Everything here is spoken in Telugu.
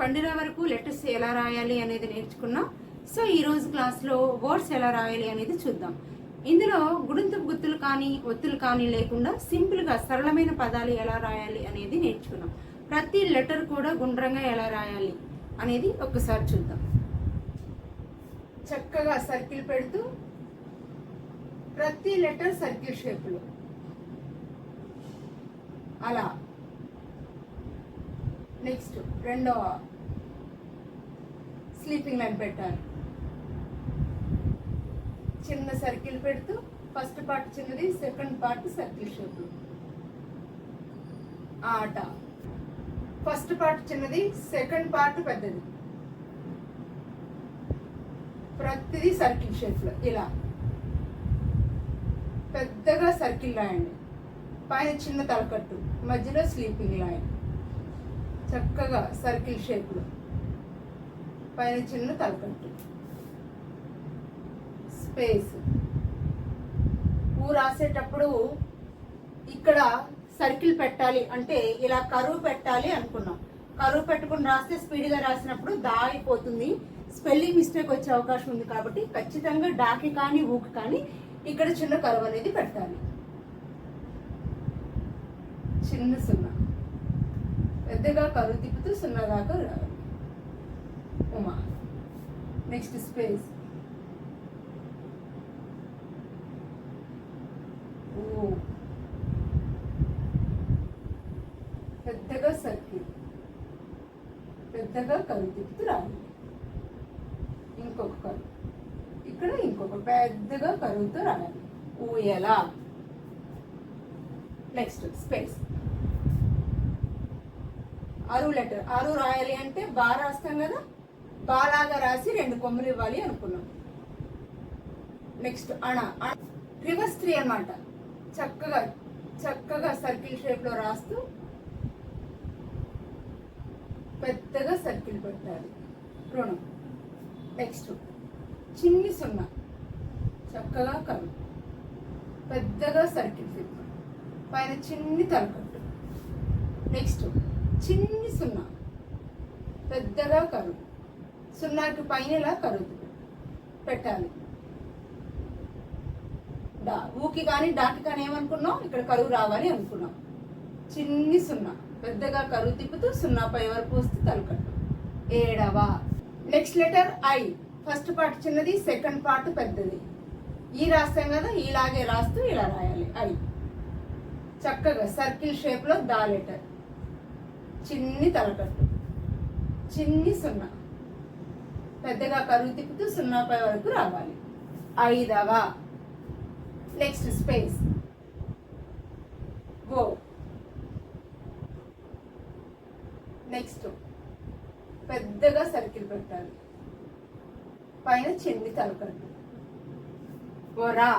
పండిన వరకు లెటర్స్ ఎలా రాయాలి అనేది నేర్చుకున్నాం. సో ఈరోజు క్లాస్లో వర్డ్స్ ఎలా రాయాలి అనేది చూద్దాం. ఇందులో గుడింతపు గుర్తులు కానీ ఒత్తులు కానీ లేకుండా సింపుల్గా సరళమైన పదాలు ఎలా రాయాలి అనేది నేర్చుకున్నాం. ప్రతి లెటర్ కూడా గుండ్రంగా ఎలా రాయాలి అనేది ఒక్కసారి చూద్దాం. చక్కగా సర్కిల్ పెడుతూ ప్రతి లెటర్ సర్కిల్ షేప్లో. అలా. నెక్స్ట్ రెండవ స్లీపింగ్ లైన్ పెట్టాలి చిన్న సర్కిల్ పెడుతూ ఫస్ట్ పార్ట్ చిన్నది సెకండ్ పార్ట్ సర్కిల్ షేప్ ఆట. ఫస్ట్ పార్ట్ చిన్నది సెకండ్ పార్ట్ పెద్దది. ప్రతిదీ సర్కిల్ షేప్లో ఇలా. పెద్దగా సర్కిల్ రాయండి పైన చిన్న తలకట్టు మధ్యలో స్లీపింగ్ లైన్ చక్కగా సర్కిల్ షేప్లో. పైన చిన్న తలకట్టు. స్పేస్ ఊ రాసేటప్పుడు ఇక్కడ సర్కిల్ పెట్టాలి అంటే ఇలా కరువు పెట్టాలి అనుకున్నాం. కరువు పెట్టుకుని రాస్తే స్పీడ్గా రాసినప్పుడు దా అయిపోతుంది స్పెల్లింగ్ మిస్టేక్ వచ్చే అవకాశం ఉంది కాబట్టి ఖచ్చితంగా డాకి కానీ ఊకి కానీ ఇక్కడ చిన్న కరువు అనేది పెట్టాలి. చిన్న సున్నా. పెద్దగా కరువు తిప్పుతూ సున్నా దాకా రావాలి. ఉమా నెక్స్ట్ స్పేస్ ఓ పెద్దగా సర్కిల్ పెద్దగా కరువు తిప్పుతూ రావాలి. ఇంకొక కరువు ఇక్కడ ఇంకొక పెద్దగా కరువుతో రాయాలి ఊయలా. నెక్స్ట్ స్పేస్ ఆరు లెటర్ ఆరు రాయాలి అంటే బా రాస్తాం కదా? బాలాగా రాసి రెండు కొమ్ములు ఇవ్వాలి అనుకున్నాం. నెక్స్ట్ అణ రివర్స్ త్రీ అనమాట చక్కగా చక్కగా సర్కిల్ షేప్లో రాస్తూ పెద్దగా సర్కిల్ పెట్టాలి. రుణం. నెక్స్ట్ చిన్ని సున్నా. చక్కగా కరువు. పెద్దగా సర్కిల్ తిప్పు పైన చిన్ని తలకట్టు. నెక్స్ట్ చిన్ని సున్నా. పెద్దగా కరువు. సున్నాకి పైన ఇలా కరువు పెట్టాలి. డా ఊకి కానీ డాకి కానీ ఏమనుకున్నాం? ఇక్కడ కరువు రావాలి అనుకున్నాం. చిన్ని సున్నా పెద్దగా కరువు తిప్పుతూ సున్నా పై వరకు వస్తూ తలకట్టు. ఏడవ. Next letter I first part చిన్నది సెకండ్ పార్ట్ పెద్దది. ఈ రాస్తాం కదా ఇలాగే రాస్తూ ఇలా రాయాలి. ఐ చక్కగా సర్కిల్ షేప్లో దా లెటర్ చిన్ని తలకట్టు. చిన్ని సున్నా. పెద్దగా కరువు తిప్పుతూ సున్నాపై వరకు రావాలి. ఐదవ. నెక్స్ట్ స్పేస్ ఓ నెక్స్ట్ పెద్దగా సర్కిల్ పెట్టాలి. పైన చెంది తలకట్టు ఒరా